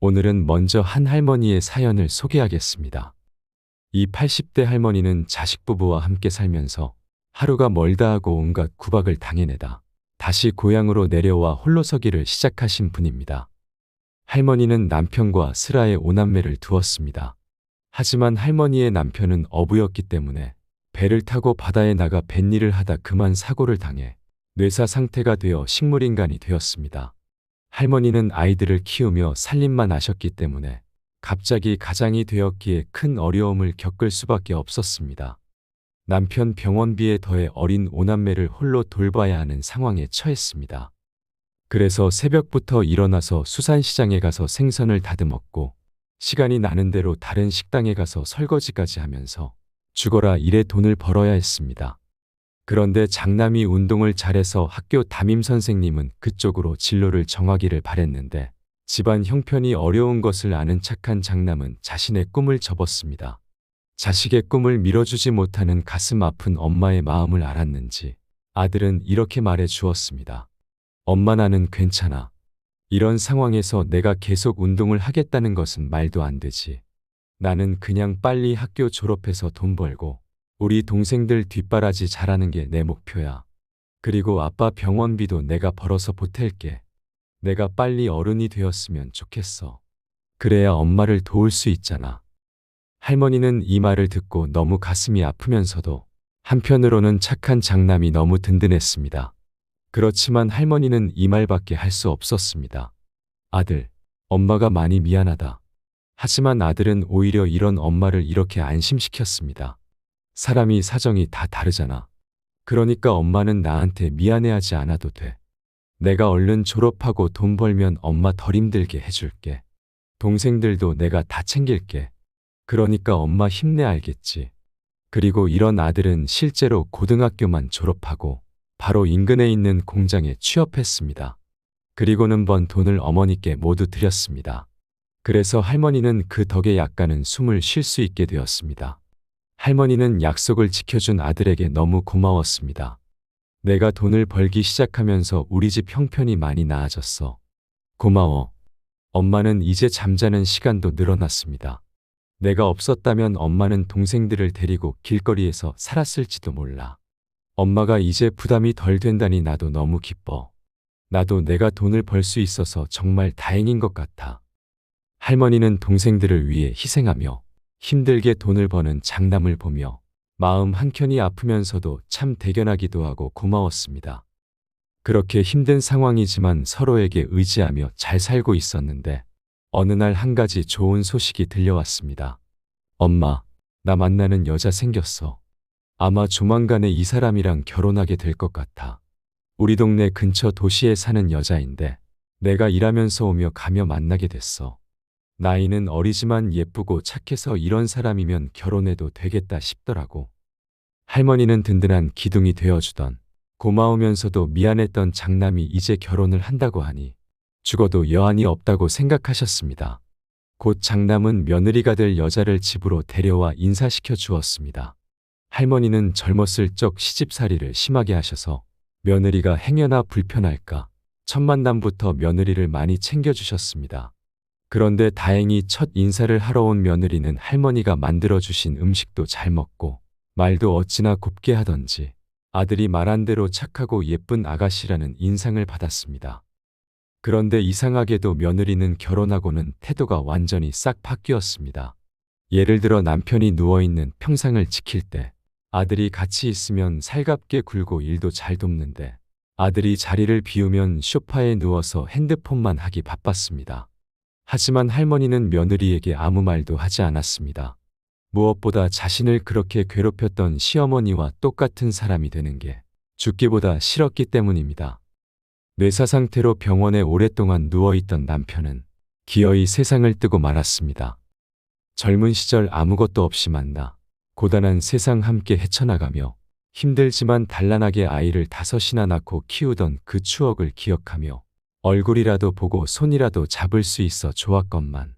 오늘은 먼저 한 할머니의 사연을 소개하겠습니다. 이 80대 할머니는 자식 부부와 함께 살면서 하루가 멀다 하고 온갖 구박을 당해내다 다시 고향으로 내려와 홀로 서기를 시작하신 분입니다. 할머니는 남편과 슬하의 오남매를 두었습니다. 하지만 할머니의 남편은 어부였기 때문에 배를 타고 바다에 나가 뱃일을 하다 그만 사고를 당해 뇌사 상태가 되어 식물인간이 되었습니다. 할머니는 아이들을 키우며 살림만 하셨기 때문에 갑자기 가장이 되었기에 큰 어려움을 겪을 수밖에 없었습니다. 남편 병원비에 더해 어린 오남매를 홀로 돌봐야 하는 상황에 처했습니다. 그래서 새벽부터 일어나서 수산시장에 가서 생선을 다듬었고 시간이 나는 대로 다른 식당에 가서 설거지까지 하면서 죽어라 일에 돈을 벌어야 했습니다. 그런데 장남이 운동을 잘해서 학교 담임 선생님은 그쪽으로 진로를 정하기를 바랬는데 집안 형편이 어려운 것을 아는 착한 장남은 자신의 꿈을 접었습니다. 자식의 꿈을 밀어주지 못하는 가슴 아픈 엄마의 마음을 알았는지 아들은 이렇게 말해 주었습니다. 엄마 나는 괜찮아. 이런 상황에서 내가 계속 운동을 하겠다는 것은 말도 안 되지. 나는 그냥 빨리 학교 졸업해서 돈 벌고 우리 동생들 뒷바라지 잘하는 게 내 목표야. 그리고 아빠 병원비도 내가 벌어서 보탤게. 내가 빨리 어른이 되었으면 좋겠어. 그래야 엄마를 도울 수 있잖아. 할머니는 이 말을 듣고 너무 가슴이 아프면서도 한편으로는 착한 장남이 너무 든든했습니다. 그렇지만 할머니는 이 말밖에 할 수 없었습니다. 아들, 엄마가 많이 미안하다. 하지만 아들은 오히려 이런 엄마를 이렇게 안심시켰습니다. 사람이 사정이 다 다르잖아. 그러니까 엄마는 나한테 미안해하지 않아도 돼. 내가 얼른 졸업하고 돈 벌면 엄마 덜 힘들게 해줄게. 동생들도 내가 다 챙길게. 그러니까 엄마 힘내 알겠지. 그리고 이런 아들은 실제로 고등학교만 졸업하고 바로 인근에 있는 공장에 취업했습니다. 그리고는 번 돈을 어머니께 모두 드렸습니다. 그래서 할머니는 그 덕에 약간은 숨을 쉴 수 있게 되었습니다. 할머니는 약속을 지켜준 아들에게 너무 고마웠습니다. 내가 돈을 벌기 시작하면서 우리 집 형편이 많이 나아졌어. 고마워. 엄마는 이제 잠자는 시간도 늘어났습니다. 내가 없었다면 엄마는 동생들을 데리고 길거리에서 살았을지도 몰라. 엄마가 이제 부담이 덜 된다니 나도 너무 기뻐. 나도 내가 돈을 벌 수 있어서 정말 다행인 것 같아. 할머니는 동생들을 위해 희생하며 힘들게 돈을 버는 장남을 보며 마음 한켠이 아프면서도 참 대견하기도 하고 고마웠습니다. 그렇게 힘든 상황이지만 서로에게 의지하며 잘 살고 있었는데 어느 날 한 가지 좋은 소식이 들려왔습니다. 엄마, 나 만나는 여자 생겼어. 아마 조만간에 이 사람이랑 결혼하게 될 것 같아. 우리 동네 근처 도시에 사는 여자인데 내가 일하면서 오며 가며 만나게 됐어. 나이는 어리지만 예쁘고 착해서 이런 사람이면 결혼해도 되겠다 싶더라고. 할머니는 든든한 기둥이 되어주던 고마우면서도 미안했던 장남이 이제 결혼을 한다고 하니 죽어도 여한이 없다고 생각하셨습니다. 곧 장남은 며느리가 될 여자를 집으로 데려와 인사시켜 주었습니다. 할머니는 젊었을 적 시집살이를 심하게 하셔서 며느리가 행여나 불편할까 첫 만남부터 며느리를 많이 챙겨주셨습니다. 그런데 다행히 첫 인사를 하러 온 며느리는 할머니가 만들어주신 음식도 잘 먹고 말도 어찌나 곱게 하던지 아들이 말한 대로 착하고 예쁜 아가씨라는 인상을 받았습니다. 그런데 이상하게도 며느리는 결혼하고는 태도가 완전히 싹 바뀌었습니다. 예를 들어 남편이 누워있는 평상을 지킬 때 아들이 같이 있으면 살갑게 굴고 일도 잘 돕는데 아들이 자리를 비우면 쇼파에 누워서 핸드폰만 하기 바빴습니다. 하지만 할머니는 며느리에게 아무 말도 하지 않았습니다. 무엇보다 자신을 그렇게 괴롭혔던 시어머니와 똑같은 사람이 되는 게 죽기보다 싫었기 때문입니다. 뇌사 상태로 병원에 오랫동안 누워있던 남편은 기어이 세상을 뜨고 말았습니다. 젊은 시절 아무것도 없이 만나 고단한 세상 함께 헤쳐나가며 힘들지만 단란하게 아이를 다섯이나 낳고 키우던 그 추억을 기억하며 얼굴이라도 보고 손이라도 잡을 수 있어 좋았건만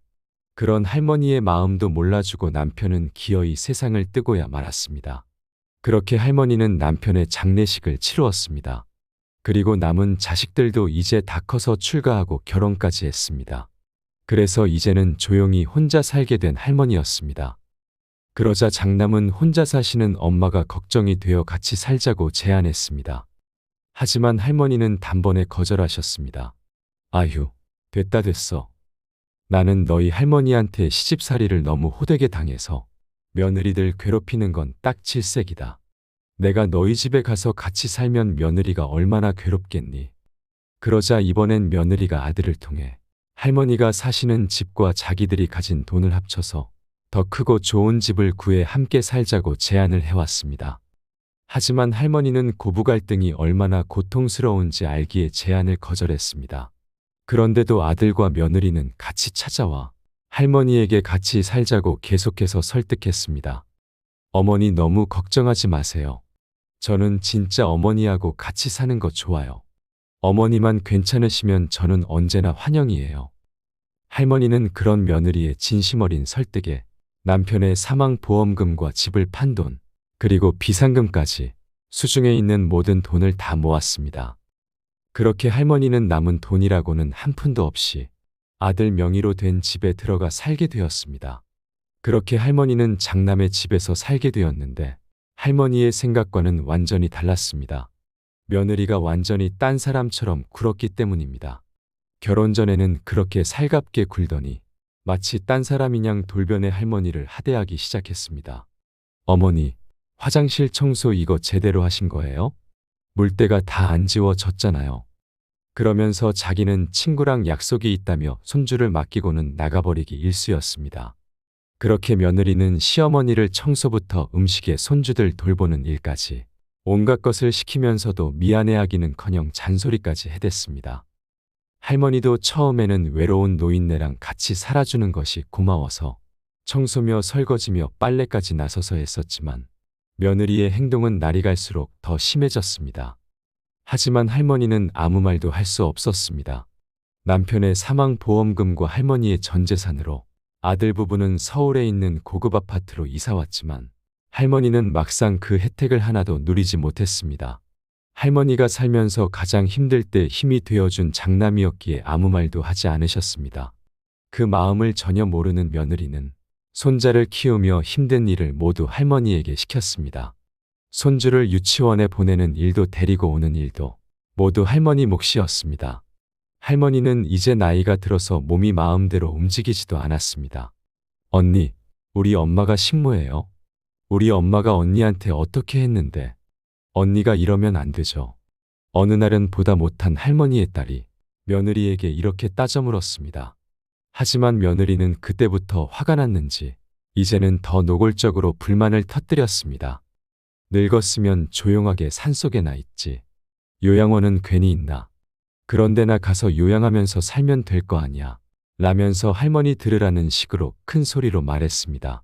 그런 할머니의 마음도 몰라주고 남편은 기어이 세상을 뜨고야 말았습니다. 그렇게 할머니는 남편의 장례식을 치루었습니다. 그리고 남은 자식들도 이제 다 커서 출가하고 결혼까지 했습니다. 그래서 이제는 조용히 혼자 살게 된 할머니였습니다. 그러자 장남은 혼자 사시는 엄마가 걱정이 되어 같이 살자고 제안했습니다. 하지만 할머니는 단번에 거절하셨습니다. 아휴, 됐다 됐어. 나는 너희 할머니한테 시집살이를 너무 호되게 당해서 며느리들 괴롭히는 건 딱 질색이다. 내가 너희 집에 가서 같이 살면 며느리가 얼마나 괴롭겠니? 그러자 이번엔 며느리가 아들을 통해 할머니가 사시는 집과 자기들이 가진 돈을 합쳐서 더 크고 좋은 집을 구해 함께 살자고 제안을 해왔습니다. 하지만 할머니는 고부 갈등이 얼마나 고통스러운지 알기에 제안을 거절했습니다. 그런데도 아들과 며느리는 같이 찾아와 할머니에게 같이 살자고 계속해서 설득했습니다. 어머니 너무 걱정하지 마세요. 저는 진짜 어머니하고 같이 사는 거 좋아요. 어머니만 괜찮으시면 저는 언제나 환영이에요. 할머니는 그런 며느리의 진심 어린 설득에 남편의 사망 보험금과 집을 판 돈, 그리고 비상금까지 수중에 있는 모든 돈을 다 모았습니다. 그렇게 할머니는 남은 돈이라고는 한 푼도 없이 아들 명의로 된 집에 들어가 살게 되었습니다. 그렇게 할머니는 장남의 집에서 살게 되었는데 할머니의 생각과는 완전히 달랐습니다. 며느리가 완전히 딴 사람처럼 굴었기 때문입니다. 결혼 전에는 그렇게 살갑게 굴더니 마치 딴 사람이냥 돌변의 할머니를 하대하기 시작했습니다. 어머니, 화장실 청소 이거 제대로 하신 거예요? 물때가 다 안 지워졌잖아요. 그러면서 자기는 친구랑 약속이 있다며 손주를 맡기고는 나가버리기 일쑤였습니다. 그렇게 며느리는 시어머니를 청소부터 음식에 손주들 돌보는 일까지 온갖 것을 시키면서도 미안해하기는커녕 잔소리까지 해댔습니다. 할머니도 처음에는 외로운 노인네랑 같이 살아주는 것이 고마워서 청소며 설거지며 빨래까지 나서서 했었지만 며느리의 행동은 날이 갈수록 더 심해졌습니다. 하지만 할머니는 아무 말도 할 수 없었습니다. 남편의 사망 보험금과 할머니의 전 재산으로 아들 부부는 서울에 있는 고급 아파트로 이사 왔지만 할머니는 막상 그 혜택을 하나도 누리지 못했습니다. 할머니가 살면서 가장 힘들 때 힘이 되어준 장남이었기에 아무 말도 하지 않으셨습니다. 그 마음을 전혀 모르는 며느리는 손자를 키우며 힘든 일을 모두 할머니에게 시켰습니다. 손주를 유치원에 보내는 일도 데리고 오는 일도 모두 할머니 몫이었습니다. 할머니는 이제 나이가 들어서 몸이 마음대로 움직이지도 않았습니다. 언니, 우리 엄마가 식모예요. 우리 엄마가 언니한테 어떻게 했는데 언니가 이러면 안 되죠. 어느 날은 보다 못한 할머니의 딸이 며느리에게 이렇게 따져 물었습니다. 하지만 며느리는 그때부터 화가 났는지 이제는 더 노골적으로 불만을 터뜨렸습니다. 늙었으면 조용하게 산속에 나 있지. 요양원은 괜히 있나. 그런 데 나 가서 요양하면서 살면 될 거 아니야. 라면서 할머니 들으라는 식으로 큰 소리로 말했습니다.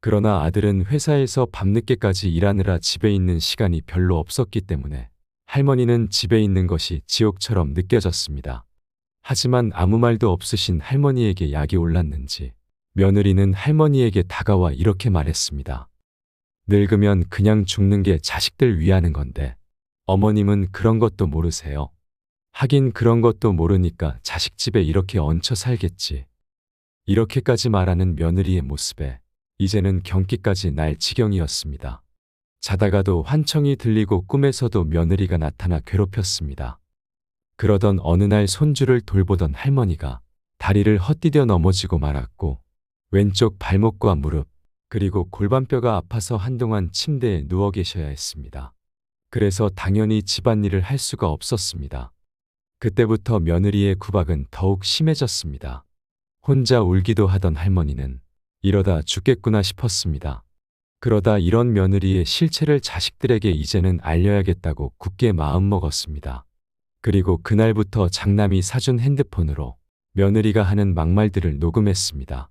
그러나 아들은 회사에서 밤늦게까지 일하느라 집에 있는 시간이 별로 없었기 때문에 할머니는 집에 있는 것이 지옥처럼 느껴졌습니다. 하지만 아무 말도 없으신 할머니에게 약이 올랐는지 며느리는 할머니에게 다가와 이렇게 말했습니다. 늙으면 그냥 죽는 게 자식들 위하는 건데 어머님은 그런 것도 모르세요. 하긴 그런 것도 모르니까 자식 집에 이렇게 얹혀 살겠지. 이렇게까지 말하는 며느리의 모습에 이제는 경기까지 날 지경이었습니다. 자다가도 환청이 들리고 꿈에서도 며느리가 나타나 괴롭혔습니다. 그러던 어느 날 손주를 돌보던 할머니가 다리를 헛디뎌 넘어지고 말았고 왼쪽 발목과 무릎 그리고 골반뼈가 아파서 한동안 침대에 누워 계셔야 했습니다. 그래서 당연히 집안일을 할 수가 없었습니다. 그때부터 며느리의 구박은 더욱 심해졌습니다. 혼자 울기도 하던 할머니는 이러다 죽겠구나 싶었습니다. 그러다 이런 며느리의 실체를 자식들에게 이제는 알려야겠다고 굳게 마음먹었습니다. 그리고 그날부터 장남이 사준 핸드폰으로 며느리가 하는 막말들을 녹음했습니다.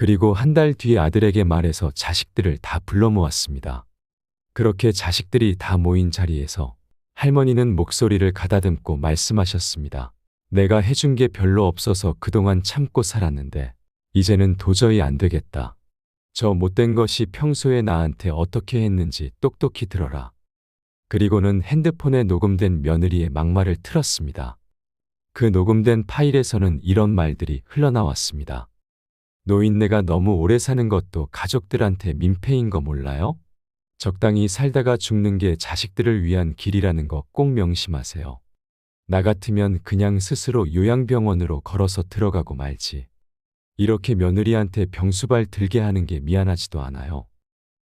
그리고 한 달 뒤에 아들에게 말해서 자식들을 다 불러 모았습니다. 그렇게 자식들이 다 모인 자리에서 할머니는 목소리를 가다듬고 말씀하셨습니다. 내가 해준 게 별로 없어서 그동안 참고 살았는데 이제는 도저히 안 되겠다. 저 못된 것이 평소에 나한테 어떻게 했는지 똑똑히 들어라. 그리고는 핸드폰에 녹음된 며느리의 막말을 틀었습니다. 그 녹음된 파일에서는 이런 말들이 흘러나왔습니다. 노인네가 너무 오래 사는 것도 가족들한테 민폐인 거 몰라요? 적당히 살다가 죽는 게 자식들을 위한 길이라는 거 꼭 명심하세요. 나 같으면 그냥 스스로 요양병원으로 걸어서 들어가고 말지. 이렇게 며느리한테 병수발 들게 하는 게 미안하지도 않아요.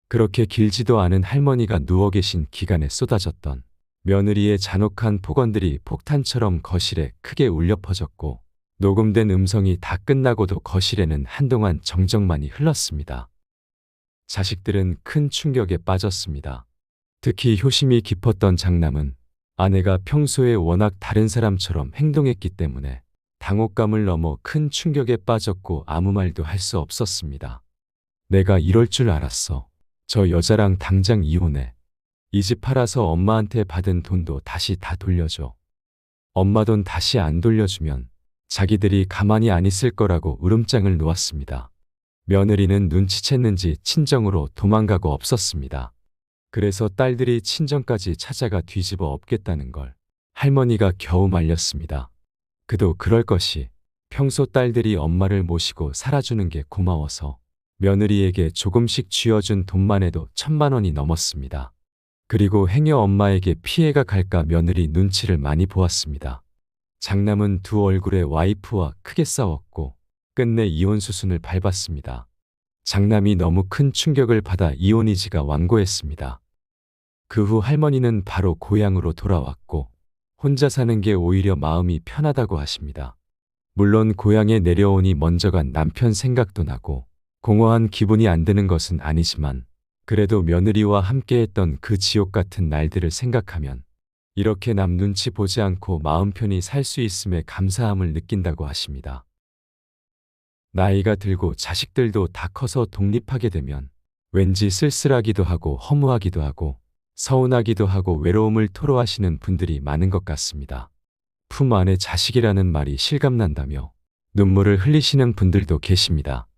그렇게 길지도 않은 할머니가 누워 계신 기간에 쏟아졌던 며느리의 잔혹한 폭언들이 폭탄처럼 거실에 크게 울려 퍼졌고 녹음된 음성이 다 끝나고도 거실에는 한동안 정적만이 흘렀습니다. 자식들은 큰 충격에 빠졌습니다. 특히 효심이 깊었던 장남은 아내가 평소에 워낙 다른 사람처럼 행동했기 때문에 당혹감을 넘어 큰 충격에 빠졌고 아무 말도 할 수 없었습니다. 내가 이럴 줄 알았어. 저 여자랑 당장 이혼해. 이 집 팔아서 엄마한테 받은 돈도 다시 다 돌려줘. 엄마 돈 다시 안 돌려주면 자기들이 가만히 안 있을 거라고 울음장을 놓았습니다. 며느리는 눈치챘는지 친정으로 도망가고 없었습니다. 그래서 딸들이 친정까지 찾아가 뒤집어 엎겠다는 걸 할머니가 겨우 말렸습니다. 그도 그럴 것이 평소 딸들이 엄마를 모시고 살아주는 게 고마워서 며느리에게 조금씩 쥐어준 돈만 해도 천만 원이 넘었습니다. 그리고 행여 엄마에게 피해가 갈까 며느리 눈치를 많이 보았습니다. 장남은 두 얼굴의 와이프와 크게 싸웠고 끝내 이혼 수순을 밟았습니다. 장남이 너무 큰 충격을 받아 이혼 이지가 완고했습니다. 그 후 할머니는 바로 고향으로 돌아왔고 혼자 사는 게 오히려 마음이 편하다고 하십니다. 물론 고향에 내려오니 먼저 간 남편 생각도 나고 공허한 기분이 안 드는 것은 아니지만 그래도 며느리와 함께했던 그 지옥 같은 날들을 생각하면 이렇게 남 눈치 보지 않고 마음 편히 살 수 있음에 감사함을 느낀다고 하십니다. 나이가 들고 자식들도 다 커서 독립하게 되면 왠지 쓸쓸하기도 하고 허무하기도 하고 서운하기도 하고 외로움을 토로하시는 분들이 많은 것 같습니다. 품 안에 자식이라는 말이 실감난다며 눈물을 흘리시는 분들도 계십니다.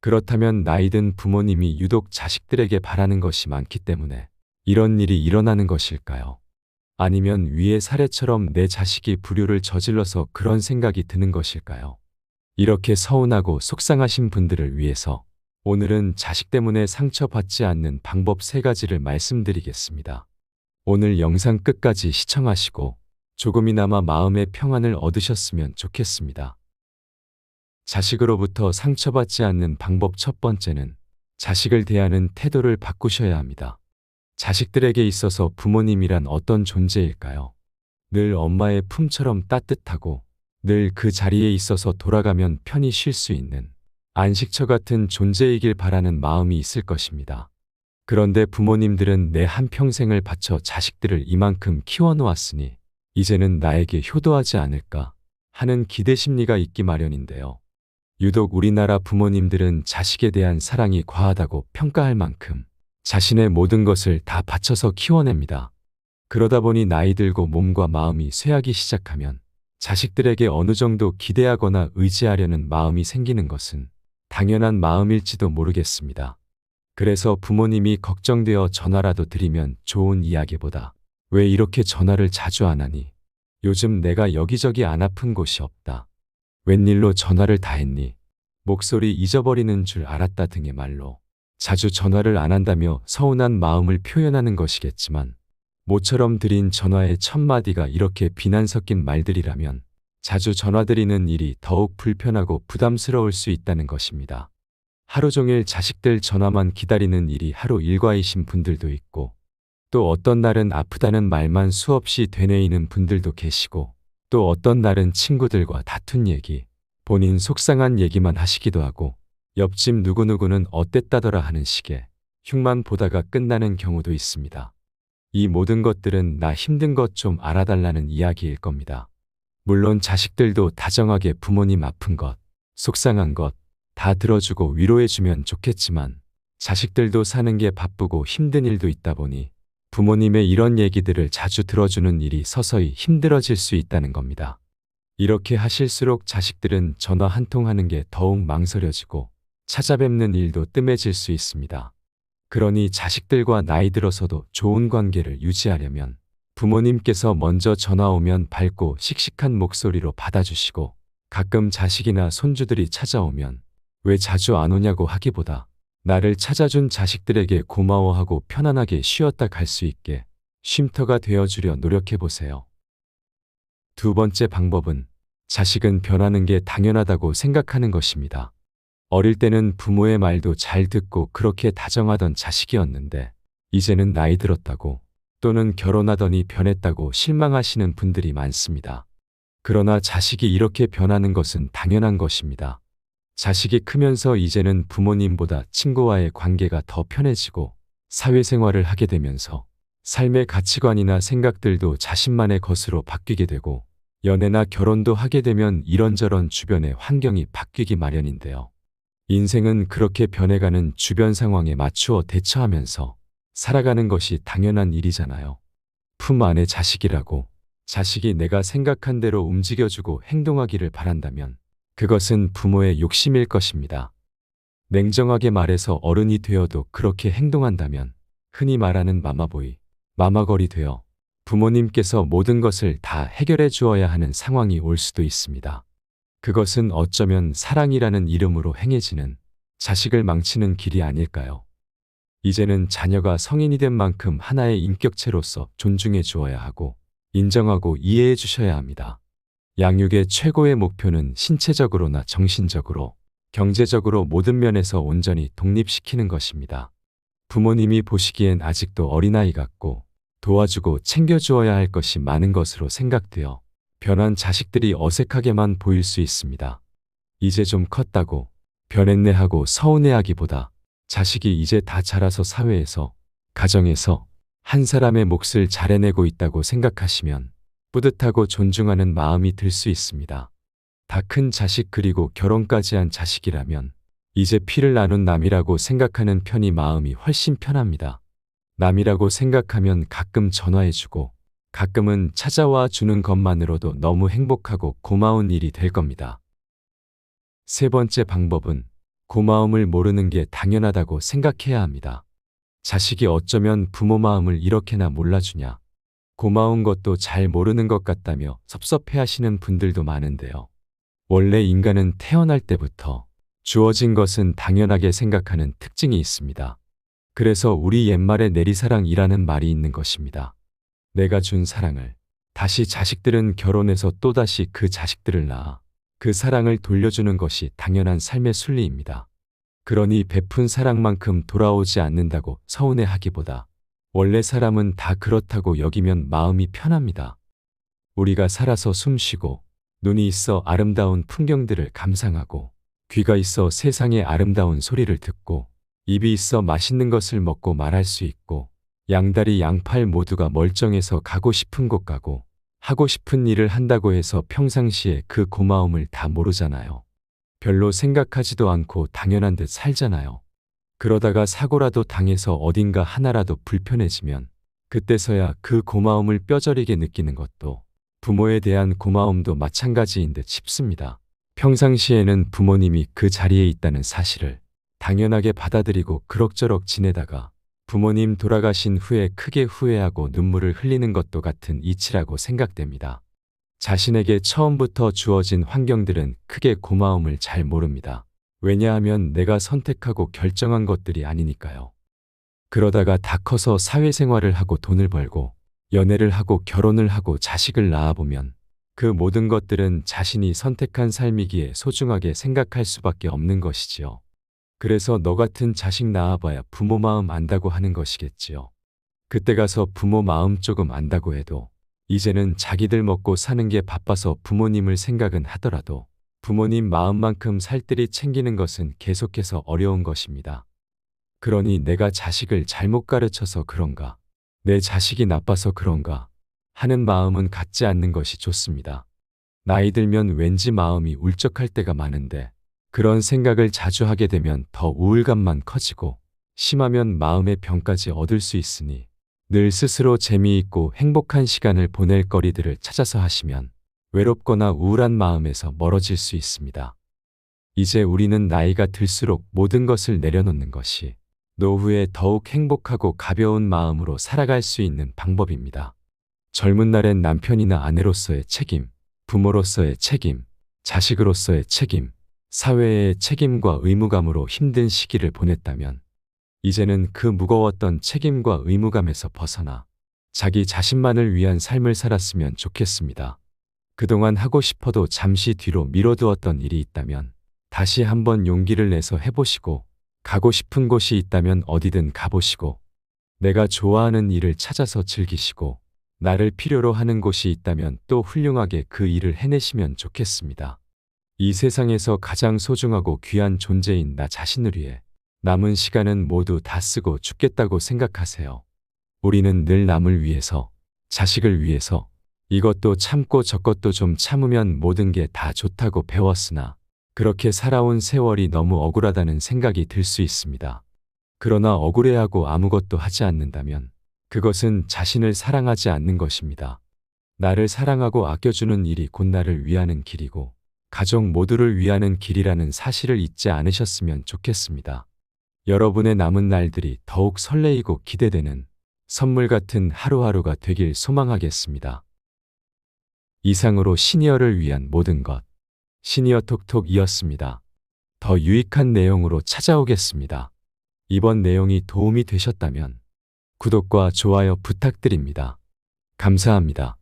그렇다면 나이든 부모님이 유독 자식들에게 바라는 것이 많기 때문에 이런 일이 일어나는 것일까요? 아니면 위의 사례처럼 내 자식이 불효를 저질러서 그런 생각이 드는 것일까요? 이렇게 서운하고 속상하신 분들을 위해서 오늘은 자식 때문에 상처받지 않는 방법 세 가지를 말씀드리겠습니다. 오늘 영상 끝까지 시청하시고 조금이나마 마음의 평안을 얻으셨으면 좋겠습니다. 자식으로부터 상처받지 않는 방법 첫 번째는 자식을 대하는 태도를 바꾸셔야 합니다. 자식들에게 있어서 부모님이란 어떤 존재일까요? 늘 엄마의 품처럼 따뜻하고 늘 그 자리에 있어서 돌아가면 편히 쉴 수 있는 안식처 같은 존재이길 바라는 마음이 있을 것입니다. 그런데 부모님들은 내 한평생을 바쳐 자식들을 이만큼 키워놓았으니 이제는 나에게 효도하지 않을까 하는 기대 심리가 있기 마련인데요. 유독 우리나라 부모님들은 자식에 대한 사랑이 과하다고 평가할 만큼 자신의 모든 것을 다 바쳐서 키워냅니다. 그러다 보니 나이 들고 몸과 마음이 쇠하기 시작하면 자식들에게 어느 정도 기대하거나 의지하려는 마음이 생기는 것은 당연한 마음일지도 모르겠습니다. 그래서 부모님이 걱정되어 전화라도 드리면 좋은 이야기보다 왜 이렇게 전화를 자주 안 하니? 요즘 내가 여기저기 안 아픈 곳이 없다. 웬일로 전화를 다 했니? 목소리 잊어버리는 줄 알았다 등의 말로 자주 전화를 안 한다며 서운한 마음을 표현하는 것이겠지만 모처럼 드린 전화의 첫 마디가 이렇게 비난 섞인 말들이라면 자주 전화드리는 일이 더욱 불편하고 부담스러울 수 있다는 것입니다. 하루 종일 자식들 전화만 기다리는 일이 하루 일과이신 분들도 있고 또 어떤 날은 아프다는 말만 수없이 되뇌이는 분들도 계시고 또 어떤 날은 친구들과 다툰 얘기, 본인 속상한 얘기만 하시기도 하고 옆집 누구누구는 어땠다더라 하는 식의 흉만 보다가 끝나는 경우도 있습니다. 이 모든 것들은 나 힘든 것 좀 알아달라는 이야기일 겁니다. 물론 자식들도 다정하게 부모님 아픈 것, 속상한 것 다 들어주고 위로해주면 좋겠지만 자식들도 사는 게 바쁘고 힘든 일도 있다 보니 부모님의 이런 얘기들을 자주 들어주는 일이 서서히 힘들어질 수 있다는 겁니다. 이렇게 하실수록 자식들은 전화 한 통 하는 게 더욱 망설여지고 찾아뵙는 일도 뜸해질 수 있습니다. 그러니 자식들과 나이 들어서도 좋은 관계를 유지하려면 부모님께서 먼저 전화 오면 밝고 씩씩한 목소리로 받아주시고 가끔 자식이나 손주들이 찾아오면 왜 자주 안 오냐고 하기보다 나를 찾아준 자식들에게 고마워하고 편안하게 쉬었다 갈 수 있게 쉼터가 되어주려 노력해보세요. 두 번째 방법은 자식은 변하는 게 당연하다고 생각하는 것입니다. 어릴 때는 부모의 말도 잘 듣고 그렇게 다정하던 자식이었는데 이제는 나이 들었다고 또는 결혼하더니 변했다고 실망하시는 분들이 많습니다. 그러나 자식이 이렇게 변하는 것은 당연한 것입니다. 자식이 크면서 이제는 부모님보다 친구와의 관계가 더 편해지고 사회생활을 하게 되면서 삶의 가치관이나 생각들도 자신만의 것으로 바뀌게 되고 연애나 결혼도 하게 되면 이런저런 주변의 환경이 바뀌기 마련인데요. 인생은 그렇게 변해가는 주변 상황에 맞추어 대처하면서 살아가는 것이 당연한 일이잖아요. 품 안에 자식이라고 자식이 내가 생각한 대로 움직여주고 행동하기를 바란다면 그것은 부모의 욕심일 것입니다. 냉정하게 말해서 어른이 되어도 그렇게 행동한다면 흔히 말하는 마마보이, 마마걸이 되어 부모님께서 모든 것을 다 해결해 주어야 하는 상황이 올 수도 있습니다. 그것은 어쩌면 사랑이라는 이름으로 행해지는 자식을 망치는 길이 아닐까요? 이제는 자녀가 성인이 된 만큼 하나의 인격체로서 존중해 주어야 하고 인정하고 이해해 주셔야 합니다. 양육의 최고의 목표는 신체적으로나 정신적으로, 경제적으로 모든 면에서 온전히 독립시키는 것입니다. 부모님이 보시기엔 아직도 어린아이 같고 도와주고 챙겨주어야 할 것이 많은 것으로 생각되어 변한 자식들이 어색하게만 보일 수 있습니다. 이제 좀 컸다고 변했네 하고 서운해하기보다 자식이 이제 다 자라서 사회에서, 가정에서 한 사람의 몫을 잘해내고 있다고 생각하시면 뿌듯하고 존중하는 마음이 들 수 있습니다. 다 큰 자식 그리고 결혼까지 한 자식이라면 이제 피를 나눈 남이라고 생각하는 편이 마음이 훨씬 편합니다. 남이라고 생각하면 가끔 전화해주고 가끔은 찾아와 주는 것만으로도 너무 행복하고 고마운 일이 될 겁니다. 세 번째 방법은 고마움을 모르는 게 당연하다고 생각해야 합니다. 자식이 어쩌면 부모 마음을 이렇게나 몰라주냐. 고마운 것도 잘 모르는 것 같다며 섭섭해 하시는 분들도 많은데요. 원래 인간은 태어날 때부터 주어진 것은 당연하게 생각하는 특징이 있습니다. 그래서 우리 옛말에 내리사랑이라는 말이 있는 것입니다. 내가 준 사랑을 다시 자식들은 결혼해서 또다시 그 자식들을 낳아 그 사랑을 돌려주는 것이 당연한 삶의 순리입니다. 그러니 베푼 사랑만큼 돌아오지 않는다고 서운해 하기보다 원래 사람은 다 그렇다고 여기면 마음이 편합니다. 우리가 살아서 숨 쉬고 눈이 있어 아름다운 풍경들을 감상하고 귀가 있어 세상의 아름다운 소리를 듣고 입이 있어 맛있는 것을 먹고 말할 수 있고 양다리 양팔 모두가 멀쩡해서 가고 싶은 곳 가고 하고 싶은 일을 한다고 해서 평상시에 그 고마움을 다 모르잖아요. 별로 생각하지도 않고 당연한 듯 살잖아요. 그러다가 사고라도 당해서 어딘가 하나라도 불편해지면 그때서야 그 고마움을 뼈저리게 느끼는 것도 부모에 대한 고마움도 마찬가지인 듯 싶습니다. 평상시에는 부모님이 그 자리에 있다는 사실을 당연하게 받아들이고 그럭저럭 지내다가 부모님 돌아가신 후에 크게 후회하고 눈물을 흘리는 것도 같은 이치라고 생각됩니다. 자신에게 처음부터 주어진 환경들은 크게 고마움을 잘 모릅니다. 왜냐하면 내가 선택하고 결정한 것들이 아니니까요. 그러다가 다 커서 사회생활을 하고 돈을 벌고 연애를 하고 결혼을 하고 자식을 낳아보면 그 모든 것들은 자신이 선택한 삶이기에 소중하게 생각할 수밖에 없는 것이지요. 그래서 너 같은 자식 낳아봐야 부모 마음 안다고 하는 것이겠지요. 그때 가서 부모 마음 조금 안다고 해도 이제는 자기들 먹고 사는 게 바빠서 부모님을 생각은 하더라도 부모님 마음만큼 살뜰히 챙기는 것은 계속해서 어려운 것입니다. 그러니 내가 자식을 잘못 가르쳐서 그런가, 내 자식이 나빠서 그런가 하는 마음은 갖지 않는 것이 좋습니다. 나이 들면 왠지 마음이 울적할 때가 많은데 그런 생각을 자주 하게 되면 더 우울감만 커지고 심하면 마음의 병까지 얻을 수 있으니 늘 스스로 재미있고 행복한 시간을 보낼 거리들을 찾아서 하시면 외롭거나 우울한 마음에서 멀어질 수 있습니다. 이제 우리는 나이가 들수록 모든 것을 내려놓는 것이 노후에 더욱 행복하고 가벼운 마음으로 살아갈 수 있는 방법입니다. 젊은 날엔 남편이나 아내로서의 책임, 부모로서의 책임, 자식으로서의 책임, 사회의 책임과 의무감으로 힘든 시기를 보냈다면, 이제는 그 무거웠던 책임과 의무감에서 벗어나 자기 자신만을 위한 삶을 살았으면 좋겠습니다. 그동안 하고 싶어도 잠시 뒤로 미뤄두었던 일이 있다면 다시 한번 용기를 내서 해보시고 가고 싶은 곳이 있다면 어디든 가보시고 내가 좋아하는 일을 찾아서 즐기시고 나를 필요로 하는 곳이 있다면 또 훌륭하게 그 일을 해내시면 좋겠습니다. 이 세상에서 가장 소중하고 귀한 존재인 나 자신을 위해 남은 시간은 모두 다 쓰고 죽겠다고 생각하세요. 우리는 늘 남을 위해서, 자식을 위해서, 이것도 참고 저것도 좀 참으면 모든 게 다 좋다고 배웠으나, 그렇게 살아온 세월이 너무 억울하다는 생각이 들 수 있습니다. 그러나 억울해하고 아무것도 하지 않는다면, 그것은 자신을 사랑하지 않는 것입니다. 나를 사랑하고 아껴주는 일이 곧 나를 위하는 길이고, 가족 모두를 위하는 길이라는 사실을 잊지 않으셨으면 좋겠습니다. 여러분의 남은 날들이 더욱 설레이고 기대되는 선물 같은 하루하루가 되길 소망하겠습니다. 이상으로 시니어를 위한 모든 것. 시니어 톡톡이었습니다. 더 유익한 내용으로 찾아오겠습니다. 이번 내용이 도움이 되셨다면 구독과 좋아요 부탁드립니다. 감사합니다.